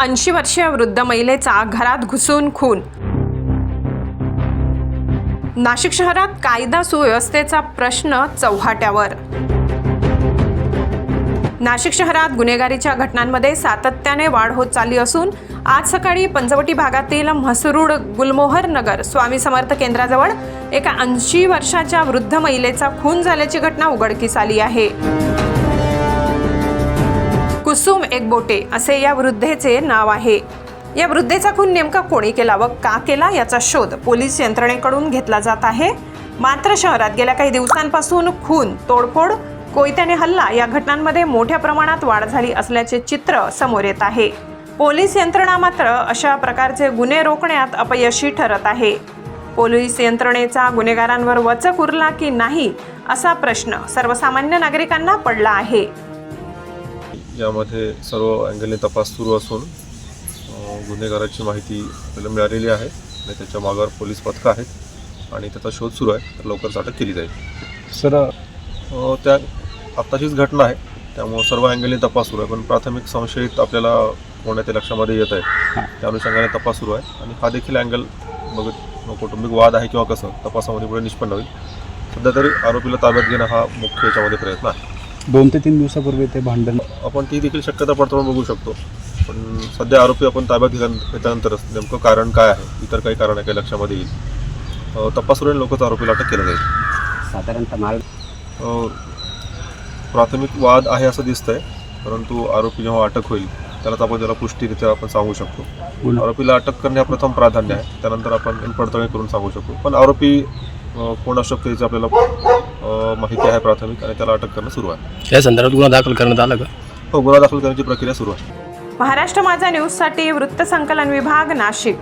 ऐंशी वर्षीय वृद्ध महिलेचा घरात घुसून खून. नाशिक शहरात कायदा सुव्यवस्थेचा प्रश्न चव्हाट्यावर नाशिक शहरात गुन्हेगारीच्या घटनांमध्ये सातत्याने वाढ होत चालली असून आज सकाळी पंचवटी भागातील म्हसरूड गुलमोहर नगर स्वामी समर्थ केंद्राजवळ एका ऐंशी वर्षाच्या वृद्ध महिलेचा खून झाल्याची घटना उघडकीस आली आहे. कुसुम एकबोटे असे या वृद्धेचे नाव आहे. या वृद्धेचा खून नेमका कोणी केला व का केला याचा शोध पोलीस यंत्रणेकडून घेतला जात आहे. मात्र शहरात गेल्या काही दिवसांपासून खून तोडफोड कोयत्याने हल्ला. या घटनांमध्ये मोठ्या प्रमाणात वाढ झाली असल्याचे चित्र समोर येत आहे. पोलीस यंत्रणा मात्र अशा प्रकारचे गुन्हे रोखण्यात अपयशी ठरत आहे. पोलीस यंत्रणेचा गुन्हेगारांवर वचक उरला की नाही असा प्रश्न सर्वसामान्य नागरिकांना पडला आहे. यामध्ये सर्व अँगलने तपास सुरू असून गुन्हेगाराची माहिती आपल्याला मिळालेली आहे आणि त्याच्या मागावर पोलीस पथकं आहेत आणि त्याचा शोध सुरू आहे. तर लवकरच अटक केली जाईल. सर त्या आत्ताचीच घटना आहे. त्यामुळं सर्व अँगलने तपास सुरू आहे. पण प्राथमिक संशयित आपल्याला कोणाच्या लक्षामध्ये येत आहे. त्या अनुषंगाने तपास सुरू आहे. आणि हा देखील अँगल बघत कौटुंबिक वाद आहे किंवा कसं तपासामध्ये पुढे निष्पन्न होईल. सध्या तरी आरोपीला ताब्यात घेणं हा मुख्य याच्यामध्ये प्रयत्न आहे. दोन ते तीन दिवसापूर्वी ते भांडण आपण ती देखील शक्यता पडताळून बघू शकतो. पण सध्या आरोपी आपण ताब्यात घेतल्या घेतल्यानंतरच नेमकं कारण काय आहे? इतर काही कारण आहे काही लक्षामध्ये येईल. अ, तपास सुरू लवकरच आरोपीला अटक केलं जाईल. साधारणतः माल प्राथमिक वाद आहे असं दिसतंय परंतु आरोपी जेव्हा अटक होईल त्यालाच आपण त्याला पुष्टीरित्या आपण सांगू शकतो. आरोपीला अटक करणे हा प्रथम प्राधान्य आहे त्यानंतर आपण पडताळणी करून सांगू शकतो. पण आरोपी कोण असू शकतो याची आपल्याला माहिती आहे प्राथमिक आणि त्याला अटक करणं सुरू आहे. या संदर्भात गुन्हा दाखल करण्यात आला का? हो गुन्हा दाखल करण्याची प्रक्रिया सुरू आहे. महाराष्ट्र माझा न्यूजसाठी वृत्तसंकलन विभाग नाशिक.